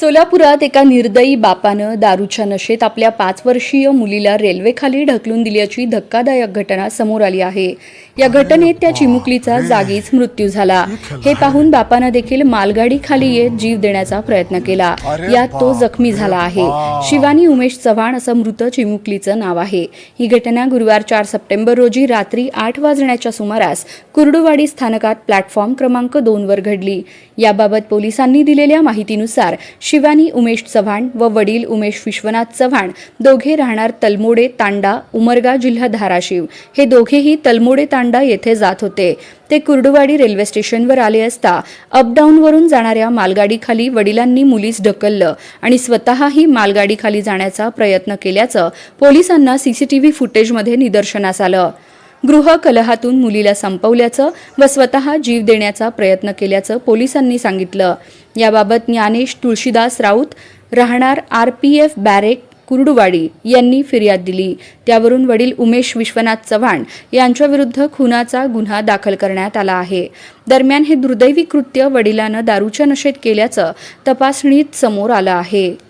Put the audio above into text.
सोलापुरात एका निर्दयी बापानं दारूच्या नशेत आपल्या पाच वर्षीय मुलीला रेल्वेखाली ढकलून दिल्याची धक्कादायक घटना समोर आली आहे. या घटनेत त्या चिमुकलीचा जागीच मृत्यू झाला. हे पाहून बापानं देखील मालगाडी खाली येत जीव देण्याचा प्रयत्न केला. यात तो जखमी झाला आहे. शिवानी उमेश चव्हाण असं मृत चिमुकलीचं नाव आहे. ही घटना गुरुवार चार सप्टेंबर रोजी रात्री आठ वाजण्याच्या सुमारास कुर्डुवाडी स्थानकात प्लॅटफॉर्म क्रमांक दोन वर घडली. याबाबत पोलिसांनी दिलेल्या माहितीनुसार शिवानी उमेश चव्हाण व वडील उमेश विश्वनाथ चव्हाण दोघे राहणार तलमोडे तांडा उमरगा जिल्हा धाराशिव. हे दोघेही तलमोडे तांडा येथे जात होते. ते कुर्डुवाडी रेल्वे स्टेशनवर आले असता अपडाऊनवरून जाणाऱ्या मालगाडीखाली वडिलांनी मुलीस ढकललं आणि स्वतःही मालगाडीखाली जाण्याचा प्रयत्न केल्याचं पोलिसांना सीसीटीव्ही फुटेजमध्ये निदर्शनास आलं. गृहकलहातून मुलीला संपवल्याचं व स्वतः जीव देण्याचा प्रयत्न केल्याचं पोलिसांनी सांगितलं. याबाबत ज्ञानेश तुळशीदास राऊत राहणार R P F barrack Kurduwadi यांनी फिर्याद दिली. त्यावरून वडील उमेश विश्वनाथ चव्हाण यांच्याविरुद्ध खुनाचा गुन्हा दाखल करण्यात आला आहे. दरम्यान हे दुर्दैवी कृत्य वडिलानं दारूच्या नशेत केल्याचं तपासणीत समोर आलं आहे.